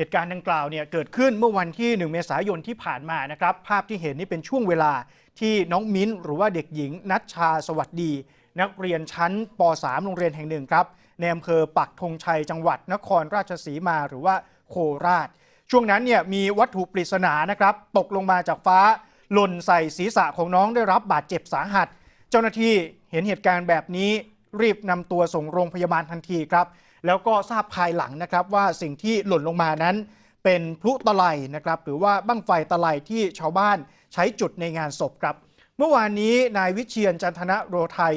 เหตุการณ์ดังกล่าวเนี่ยเกิดขึ้นเมื่อวันที่ 1 เมษายนที่ผ่านมานะครับ ภาพที่เห็นนี่เป็นช่วงเวลาที่น้องมิ้นหรือว่าเด็กหญิงนัชชาสวัสดี นักเรียนชั้นป .3 โรงเรียนแห่งหนึ่งครับในอำเภอปักธงชัยจังหวัดนครราชสีมาหรือว่าโคราช ช่วงนั้นเนี่ยมีวัตถุปริศนานะครับ ตกลงมาจากฟ้าหล่นใส่ศีรษะของน้องได้รับบาดเจ็บสาหัส เจ้าหน้าที่เห็นเหตุการณ์แบบนี้รีบนำตัวส่งโรงพยาบาลทันทีครับ แล้วก็ทราบภายหลังนะครับว่าสิ่งที่หล่นลงมานั้น เป็นพลุตะไลนะครับหรือว่าบั้งไฟตะไลที่ชาวบ้านใช้จุดในงานศพครับ เมื่อวานนี้นายวิเชียนจันทนะโรไทย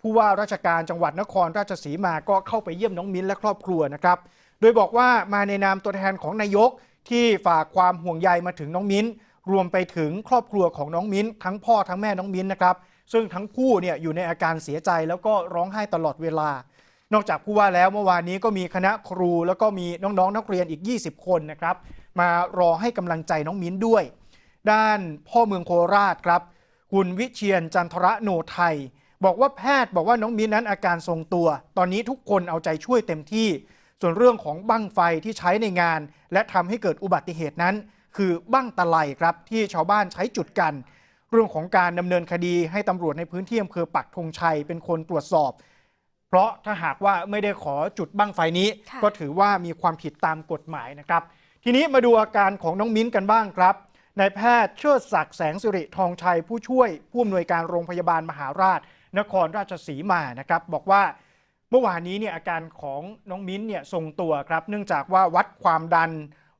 ผู้ว่าราชการจังหวัดนครราชสีมาก็เข้าไปเยี่ยมน้องมิ้นและครอบครัวนะครับโดยบอกว่ามาในนามตัวแทนของนายกที่ฝากความห่วงใยมาถึงน้องมิ้น รวมไปถึงครอบครัวของน้องมิ้น ทั้งพ่อทั้งแม่น้องมิ้นนะครับซึ่งทั้งคู่เนี่ยอยู่ในอาการเสียใจแล้วก็ร้องไห้ตลอดเวลา นอกจากผู้ว่าแล้วเมื่อวานนี้ก็มีคณะครู แล้วก็มีน้องๆ นักเรียนอีก 20 คนนะครับ มารอให้กำลังใจน้องมิ้นด้วย ด้านพ่อเมืองโคราชครับ คุณวิเชียนจันทระโนไทย บอกว่าแพทย์บอกว่าน้องมิ้นนั้นอาการทรงตัว ตอนนี้ทุกคนเอาใจช่วยเต็มที่ ส่วนเรื่องของบั้งไฟที่ใช้ในงาน และทำให้เกิดอุบัติเหตุนั้น คือบั้งตะไลครับที่ชาวบ้านใช้จุดกัน เรื่องของการดำเนินคดีให้ตำรวจในพื้นที่อำเภอปักธงชัยเป็นคนตรวจสอบ เพราะถ้าหากว่าไม่ได้ขอจุดบั้งไฟนี้ค่ะก็ถือว่ามีความผิดตามกฎหมายนะครับ ทีนี้มาดูอาการของน้องมิ้นกันบ้างครับนายแพทย์เชิดศักดิ์แสงสิริทองชัยผู้ช่วย ผู้อำนวยการโรงพยาบาลมหาราช นครราชสีมานะครับ บอกว่าเมื่อวานนี้เนี่ยอาการของน้องมิ้นเนี่ยทรงตัวครับ เนื่องจากว่าวัดความดัน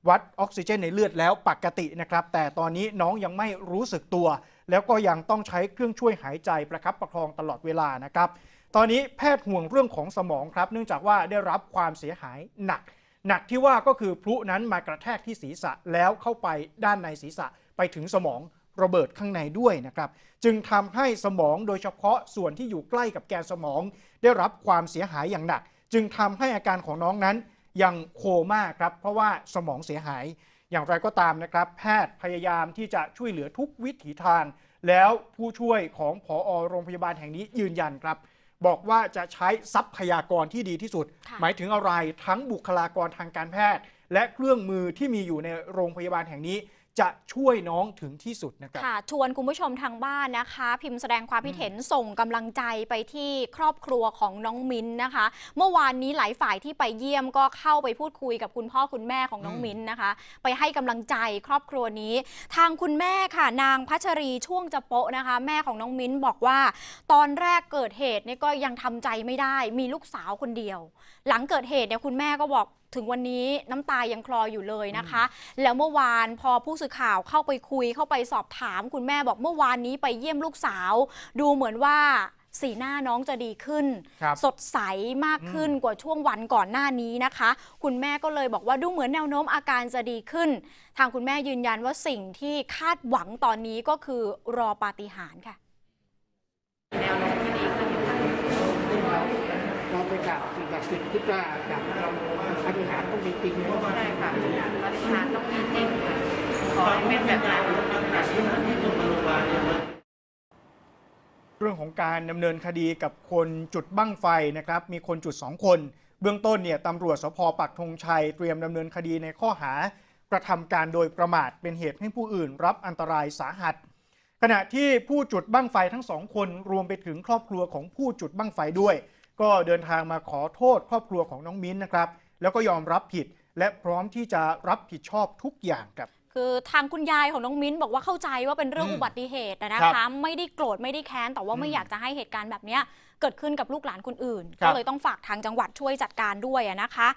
วัดออกซิเจนในเลือดแล้วปกตินะครับ แต่ตอนนี้น้องยังไม่รู้สึกตัว แล้วก็ยังต้องใช้เครื่องช่วยหายใจประคับประคองตลอดเวลานะครับ ตอนนี้แพทย์ห่วงเรื่องของสมองครับ เนื่องจากว่าได้รับความเสียหายหนัก หนักที่ว่าก็คือพลุนั้นมากระแทกที่ศีรษะแล้วเข้าไปด้านในศีรษะไปถึงสมองระเบิดข้างในด้วยนะครับ จึงทำให้สมองโดยเฉพาะส่วนที่อยู่ใกล้กับแกนสมอง ได้รับความเสียหายอย่างหนัก จึงทำให้อาการของน้องนั้นยังโคม่าครับ เพราะว่าสมองเสียหาย อย่างไรก็ตามนะครับ แพทย์พยายามที่จะช่วยเหลือทุกวิถีทาง แล้วผู้ช่วยของผอโรงพยาบาลแห่งนี้ยืนยันครับ บอกว่าจะใช้ทรัพยากรที่ดีที่สุดค่ะหมายถึงอะไรทั้งบุคลากรทางการแพทย์ และเครื่องมือที่มีอยู่ในโรงพยาบาลแห่งนี้ จะช่วยน้องถึงที่สุดนะครับค่ะ ชวนคุณผู้ชมทางบ้านนะคะ พิมพ์แสดงความคิดเห็นส่งกำลังใจไปที่ครอบครัวของน้องมิ้นนะคะ เมื่อวานนี้หลายฝ่ายที่ไปเยี่ยมก็เข้าไปพูดคุยกับคุณพ่อคุณแม่ของน้องอืมมิ้นนะคะ ไปให้กำลังใจครอบครัวนี้ ทางคุณแม่ค่ะ นางพัชรีช่วงจะโปะนะคะ แม่ของน้องมิ้นบอกว่า ตอนแรกเกิดเหตุเนี่ยก็ยังทำใจไม่ได้ มีลูกสาวคนเดียว หลังเกิดเหตุเนี่ยคุณแม่ก็บอก ถึงวันนี้น้ำตายังคลออยู่เลยนะคะ แล้วเมื่อวานพอผู้สื่อข่าวเข้าไปคุยเข้าไปสอบถาม คุณแม่บอกเมื่อวานนี้ไปเยี่ยมลูกสาว ดูเหมือนว่าสีหน้าน้องจะดีขึ้น ครับสดใสมากขึ้นกว่าช่วงวันก่อนหน้านี้นะคะ คุณแม่ก็เลยบอกว่าดูเหมือนแนวโน้มอาการจะดีขึ้น ทางคุณแม่ยืนยันว่าสิ่งที่คาดหวังตอนนี้ก็คือรอปาฏิหาริย์ค่ะ แนวโน้มที่ดีขึ้นอยู่ค่ะ เราไปกราบสิ่งศักดิ์สิทธิ์คิดว่าจากเราปฏิหารย์ต้องมีจริงนะใช่ค่ะปฏิหารย์ต้องมีจริงค่ะขอให้เป็นแบบนั้นค่ะเรื่องของการดำเนินคดีกับคนจุดบั้งไฟนะครับ มีคนจุด 2 คน เบื้องต้นเนี่ยตำรวจสพปักธงชัย เตรียมดำเนินคดีในข้อหากระทำการโดยประมาทเป็นเหตุให้ผู้อื่นรับอันตรายสาหัส ขณะที่ผู้จุดบั้งไฟทั้งสองคนรวมไปถึงครอบครัวของผู้จุดบั้งไฟด้วย ก็เดินทางมาขอโทษครอบครัวของน้องมิ้นนะครับ แล้วก็ยอมรับผิดและพร้อมที่จะรับผิดชอบทุกอย่างครับ คือทางคุณยายของน้องมิ้นบอกว่าเข้าใจว่าเป็นเรื่องอืมอุบัติเหตุนะครัคะ บไม่ได้โกรธไม่ได้แค้นแต่ว่าไม่อืมอยากจะให้เหตุการณ์แบบเนี้ยเกิดขึ้นกับลูกหลานคนอื่น ครัก็บ เลยต้องฝากทางจังหวัดช่วยจัดการด้วยอะนะคะ